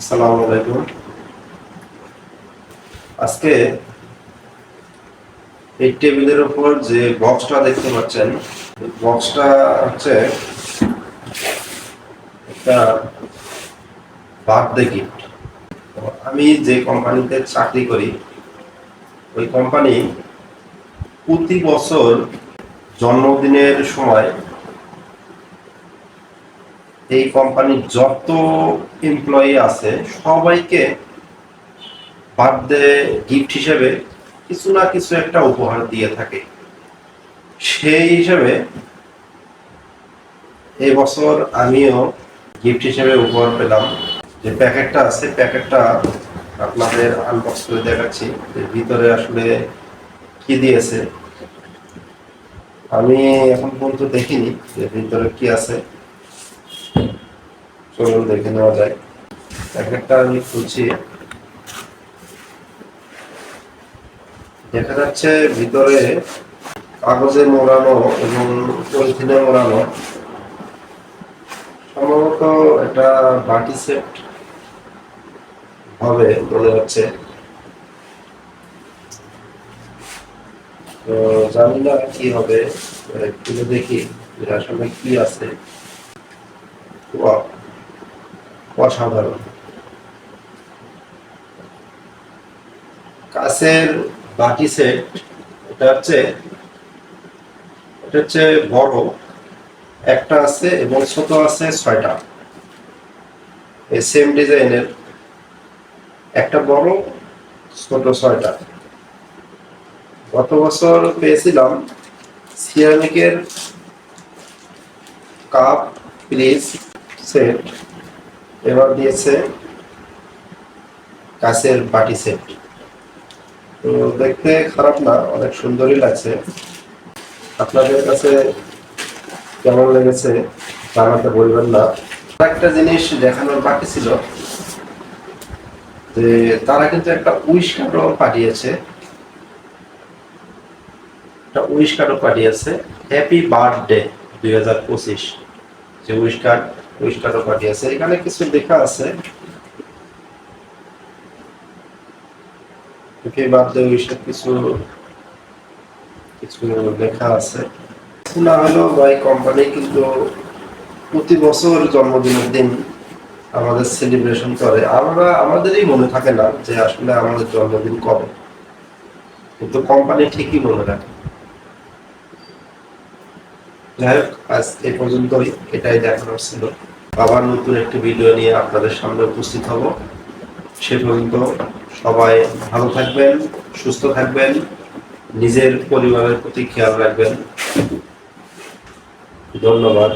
আসসালামু আলাইকুম। আজকে এই টেবিলের উপর যে বক্সটা দেখতে পাচ্ছেন বক্সটা হচ্ছে একটা বার্থডে গিফট। আমি যে কোম্পানিতে চাকরি করি, ওই কোম্পানি প্রতি বছর জন্মদিনের সময় এই কোম্পানির যত এমপ্লয়ি আছে, সবাইকে বার্থডে গিফট হিসেবে কিছু না কিছু একটা উপহার দিয়ে থাকে। সেই হিসেবে এই বছর আমিও গিফট হিসেবে উপহার পেলাম। যে প্যাকেটটা আছে, প্যাকেটটা আপনাদের আনবক্স করে দেখাচ্ছি। ভিতরে আসলে কি দিয়েছে? আমি এখন পর্যন্ত দেখিনি যে ভিতরে কি আছে। চলুন দেখে নেওয়া যায় প্যাকেটটা আমি খুলছি। দেখা যাচ্ছে ভিতরে কাগজে মোড়ানো এবং পলিথিনে মোড়ানো। সম্ভবত এটা বাটি সেট হবে মনে হচ্ছে। তো জানি না কি হবে খুলে দেখি আসলে কি আছে. অসাধারণ। কাছের বাটি সেট এটা হচ্ছে এটা হচ্ছে বড়, একটা আছে এবং ছোট আছে ছয়টা। এই সেম ডিজাইনের একটা বড়, ছোট ছয়টা। গত বছর পেয়েছিলাম সিরামিকের কাপ প্লেস সেট এবার দিয়েছে কাছের বাটি সেট। তো দেখতে খারাপ না, অনেক সুন্দরই লাগছে। আপনাদের কাছে কেমন লেগেছে জানাতে বলবেন না। একটা জিনিস দেখানোর বাকি ছিল, যে তারা কিন্তু একটা উইশ কার্ডও পাঠিয়েছে। একটা উইশ কার্ডও পাঠিয়েছে। হ্যাপি বার্থডে দুই হাজার পঁচিশ। যে উইশ কার্ড কার্ডও পাঠিয়েছে। এখানে কিছু লেখা আছে। কিছু কিছু লেখা আছে। না হলেও ভাই কোম্পানি কিন্তু প্রতি বছর জন্মদিনের দিন আমাদের সেলিব্রেশন করে। আমরা, আমাদেরই মনে থাকে না যে আসলে আমাদের জন্মদিন কবে। কিন্তু কোম্পানি ঠিকই মনে রাখে। যাই হোক, আজ এ পর্যন্তই, এটাই দেখানোর ছিল। আবার নতুন একটি ভিডিও নিয়ে আপনাদের সামনে উপস্থিত হব। সে পর্যন্ত সবাই ভালো থাকবেন, সুস্থ থাকবেন, নিজের পরিবারের প্রতি খেয়াল রাখবেন। ধন্যবাদ।